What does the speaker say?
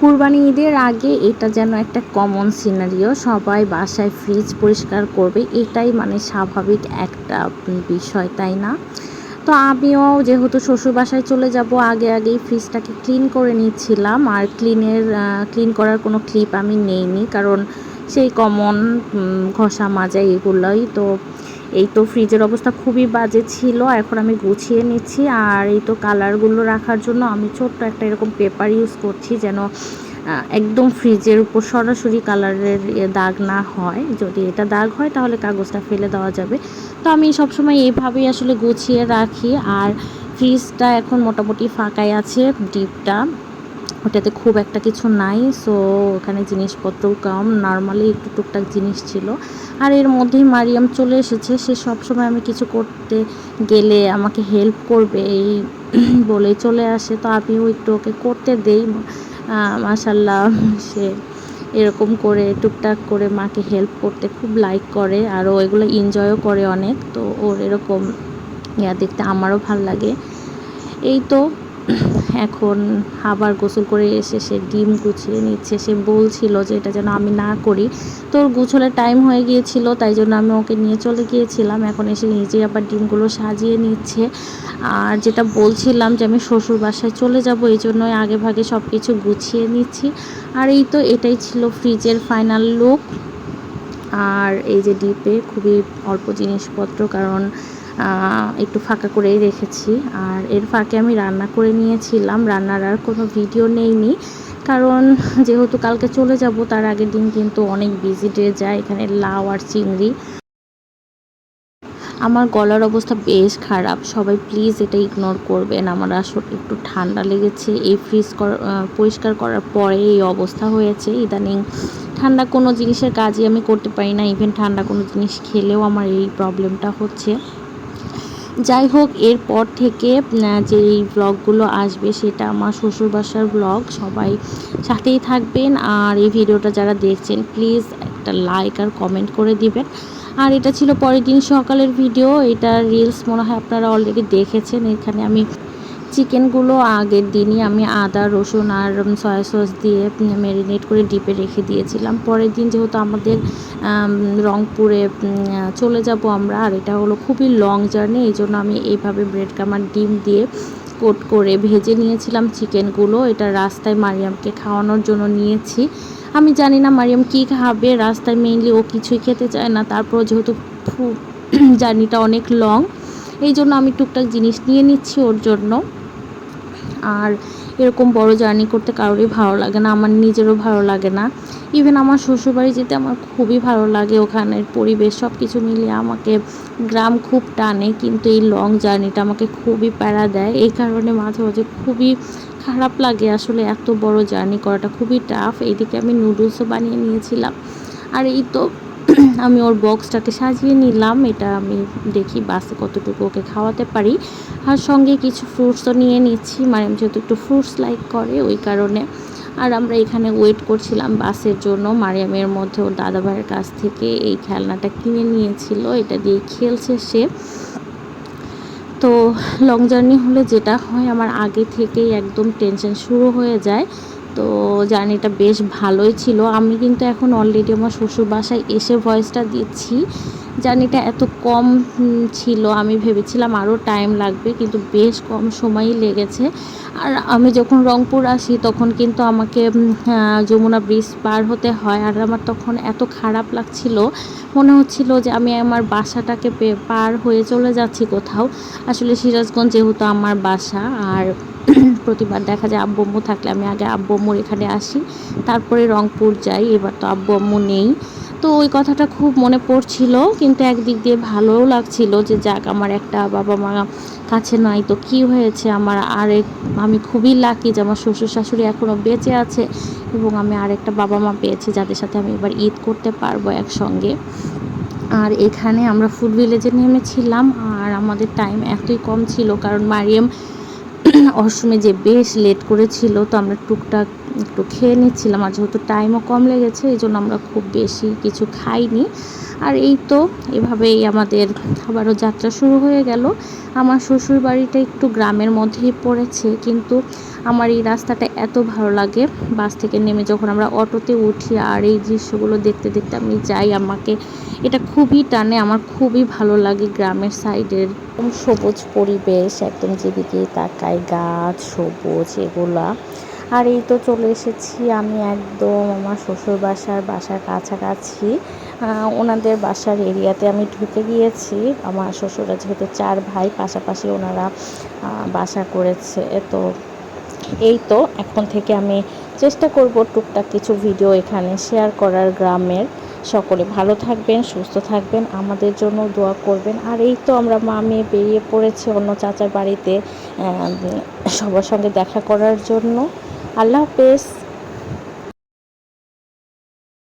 কুরবানি ঈদের আগে এটা যেন একটা কমন সিনারিও সবাই বাসায় ফ্রিজ পরিষ্কার করবে, এটাই মানে স্বাভাবিক একটা বিষয়, তাই না? তো আমিও যেহেতু শ্বশুর বাসায় চলে যাব, আগে আগেই ফ্রিজটাকে ক্লিন করে নিচ্ছিলাম, আর ক্লিনের ক্লিন করার কোনো ক্লিপ আমি নেইনি, কারণ সেই কমন ঘষা মাজা এগুলোই, তো এই তো ফ্রিজের অবস্থা খুবই বাজে ছিল, এখন আমি গুছিয়ে নিচ্ছি। আর এই তো কালারগুলো রাখার জন্য আমি ছোট্ট একটা এরকম পেপার ইউজ করছি যেন একদম ফ্রিজের উপর সরাসরি কালারের দাগ না হয়। যদি এটা দাগ হয় তাহলে কাগজটা ফেলে দেওয়া যাবে। তো আমি সবসময় এইভাবেই আসলে গুছিয়ে রাখি। আর ফ্রিজটা এখন মোটামুটি ফাঁকাই আছে ডিপটা ওটাতে খুব একটা কিছু নাই সো ওখানে জিনিসপত্রও কম। নর্মালি একটু টুকটাক জিনিস ছিল। আর এর মধ্যেই মারিয়াম চলে এসেছে। সে সবসময় আমি কিছু করতে গেলে আমাকে হেল্প করবে, এই বলে চলে আসে। তো আমিও একটু ওকে করতে দেই। মাসাল্লাহ সে এরকম করে টুকটাক করে মাকে হেল্প করতে খুব লাইক করে। আর ও এগুলো এনজয়ও করে অনেক। তো ওর এরকম, ইয়া দেখতে আমারও ভালো লাগে। এই তো এখন আবার গোসল করে এসে সে ডিম গুছিয়ে নিচ্ছে। সে বলছিল যে এটা যেন আমি না করি। তো ওর গুছলের টাইম হয়ে গিয়েছিল, তাই জন্য আমি ওকে নিয়ে চলে গিয়েছিলাম। এখন এসে নিজে আবার ডিমগুলো সাজিয়ে নিচ্ছে। আর যেটা বলছিলাম যে আমি শ্বশুর বাসায় চলে যাব, এই জন্যই আগে ভাগে সব কিছু গুছিয়ে নিচ্ছি। আর এই তো এটাই ছিল ফ্রিজের ফাইনাল লুক আর এই যে ডিপে খুবই অল্প জিনিসপত্র, কারণ একটু ফাঁকা করেই রেখেছি। আর এর ফাঁকে আমি রান্না করে নিয়েছিলাম। রান্নার আর কোনো ভিডিও নেইনি, কারণ যেহেতু কালকে চলে যাব, তার আগের দিন কিন্তু অনেক বিজি ডে যায়। এখানে লাউ আর চিংড়ি আমার গলার অবস্থা বেশ খারাপ। সবাই প্লিজ এটা ইগনোর করবেন। আমার আসলে একটু ঠান্ডা লেগেছে। এই ফ্রিজ পরিষ্কার করার পরে এই অবস্থা হয়েছে। ইদানিং ঠান্ডা কোনো জিনিসের কাজই আমি করতে পারি না। ইভেন ঠান্ডা কোনো জিনিস খেলেও আমার এই প্রবলেমটা হচ্ছে। যাই হোক, এরপর থেকে যে এই ব্লগগুলো আসবে সেটা আমার শ্বশুরবাসার ব্লগ সবাই সাথেই থাকবেন। আর এই ভিডিওটা যারা দেখছেন প্লিজ একটা লাইক আর কমেন্ট করে দিবেন। আর এটা ছিল পরের দিন সকালের ভিডিও এটা রিলস মনে হয় আপনারা অলরেডি দেখেছেন। এখানে আমি চিকেনগুলো আগের দিনই আমি আদা, রসুন আর সয়া সস দিয়ে ম্যারিনেট করে ডিপে রেখে দিয়েছিলাম। পরের দিন যেহেতু আমাদের রংপুরে চলে যাব আমরা, আর এটা হলো খুবই লং জার্নি এই জন্য আমি এইভাবে ব্রেড কামার ডিম দিয়ে কোট করে ভেজে নিয়েছিলাম চিকেনগুলো। এটা রাস্তায় মারিয়ামকে খাওয়ানোর জন্য নিয়েছি। আমি জানি না মারিয়াম কী খাবে, রাস্তায় মেইনলি ও কিছুই খেতে চায় না। তারপর যেহেতু জার্নিটা অনেক লং এই জন্য আমি টুকটাক জিনিস নিয়ে নিচ্ছি ওর জন্য। আর এরকম বড় জার্নি করতে কারোরই ভালো লাগে না, আমার নিজেরও ভালো লাগে না। ইভেন আমার শ্বশুরবাড়ি যেতে আমার খুবই ভালো লাগে, ওখানের পরিবেশ সব কিছু মিলিয়ে আমাকে গ্রাম খুব টানে, কিন্তু এই লং জার্নিটা আমাকে খুবই প্যারা দেয়। এই কারণে মাঝে মাঝে খুবই খারাপ লাগে আসলে এত বড় জার্নি করাটা, খুবই টাফ এইদিকে আমি নুডলসও বানিয়ে নিয়েছিলাম। আর এই তো আমি ওর বক্সটাকে সাজিয়ে নিলাম। এটা আমি দেখি বাসে কতটুকু ওকে খাওয়াতে পারি। আর সঙ্গে কিছু ফ্রুটসও নিয়ে নিচ্ছি। মানে যেহেতু একটু ফ্রুটস লাইক করে, ওই কারণে। আর আমরা এখানে ওয়েট করছিলাম বাসের জন্য। মারিয়ামের মধ্যে ওর দাদা ভাইয়ের কাছ থেকে এই খেলনাটা কিনে নিয়েছিল। এটা দিয়ে খেলছে সে। তো লং জার্নি হলে যেটা হয়, আমার আগে থেকেই একদম টেনশন শুরু হয়ে যায়। তো জার্নিটা বেশ ভালোই ছিল। আমি কিন্তু এখন অলরেডি আমার শ্বশুর বাসায় এসে ভয়েসটা দিচ্ছি। জার্নিটা এত কম ছিল, আমি ভেবেছিলাম আরও টাইম লাগবে, কিন্তু বেশ কম সময়ই লেগেছে। আর আমি যখন রংপুর আসি, তখন কিন্তু আমাকে যমুনা ব্রিজ পার হতে হয়। আর আমার তখন এত খারাপ লাগছিল, মনে হচ্ছিল যে আমি আমার বাসাটাকে পার হয়ে চলে যাচ্ছি কোথাও। আসলে সিরাজগঞ্জ যেহেতু আমার বাসা, আর প্রতিবার দেখা যায় আব্বু থাকলে আমি আগে আব্বু এখানে আসি, তারপরে রংপুর যাই, এবার তো আব্বু নেই। তো ওই কথাটা খুব মনে পড়ছিল, কিন্তু একদিক দিয়ে ভালোও লাগছিল যে, যাক, আমার একটা বাবা মা কাছে নাই, তো কি হয়েছে? আমার আরেক আমি খুবই লাকি যে, আমার শ্বশুর শাশুড়ি এখনও বেঁচে আছে এবং আমি আরেকটা বাবা মা পেয়েছি যাদের সাথে আমি এবার ঈদ করতে পারব একসঙ্গে। আর এখানে আমরা ফুড ভিলেজে নেমেছিলাম, আর আমাদের টাইম এতই কম ছিল, কারণ মারিয়াম অসমে যে বেশ লেট করেছিল, তো আমরা টুকটাক একটু খেয়ে নিচ্ছিলাম আর যেহেতু টাইমও কম লেগেছে, এই জন্য আমরা খুব বেশি কিছু খাইনি। আর এই তো এভাবেই আমাদের আবারও যাত্রা শুরু হয়ে গেল। আমার শ্বশুর বাড়িটা একটু গ্রামের মধ্যেই পড়েছে, কিন্তু আমার এই রাস্তাটা এত ভালো লাগে। বাস থেকে নেমে যখন আমরা অটোতে উঠি আর এই দৃশ্যগুলো দেখতে দেখতে আমি যাই, আমাকে এটা খুবই টানে, আমার খুবই ভালো লাগে গ্রামের সাইডের। সবুজ পরিবেশ, একদম যেদিকে তাকায় গাছ, সবুজ, এগুলা। আর এই তো চলে এসেছি আমি একদম আমার শ্বশুর বাসার বাসার কাছাকাছি। ওনাদের বাসার এরিয়াতে আমি ঢুকে গিয়েছি। আমার শ্বশুরা যেহেতু চার ভাই, পাশাপাশি ওনারা বাসা করেছে। তো এই তো এখন থেকে আমি চেষ্টা করব টুকটাক কিছু ভিডিও এখানে শেয়ার করার গ্রামের। সকলে ভালো থাকবেন, সুস্থ থাকবেন, আমাদের জন্য দোয়া করবেন। আর এই তো আমরা মা মেয়ে বেরিয়ে পড়েছি অন্য চাচার বাড়িতে সবার সঙ্গে দেখা করার জন্য। আল্লাহ হাফেজ।